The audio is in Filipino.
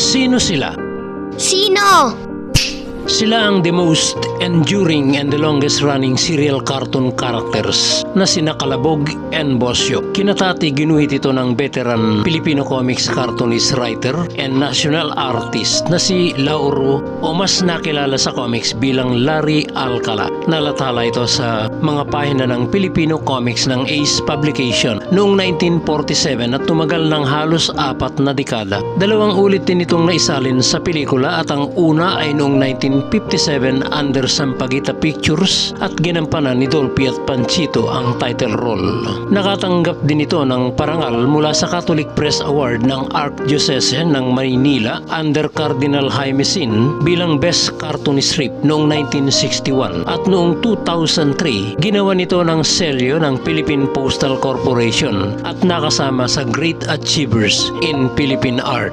Sino sila? Sino? Sila ang the most enduring and the longest running serial cartoon characters na sina Kalabog and Bosyo. Kinatati ginuhit ito ng veteran Filipino comics cartoonist writer and national artist na si Lauro o mas nakilala sa comics bilang Larry Alcala. Nalathala ito sa mga pahina ng Filipino comics ng Ace Publication noong 1947 at tumagal ng halos apat na dekada. Dalawang ulit din itong naisalin sa pelikula at ang una ay noong 1957 under Sampaguita Pictures at ginampanan ni Dolphy at Panchito ang title role. Nakatanggap din ito ng parangal mula sa Catholic Press Award ng Archdiocese ng Maynila under Cardinal Jaime Sin bilang Best Cartoon Strip noong 1961 at noong 2003 ginawa nito ng selyo ng Philippine Postal Corporation at nakasama sa Great Achievers in Philippine Art.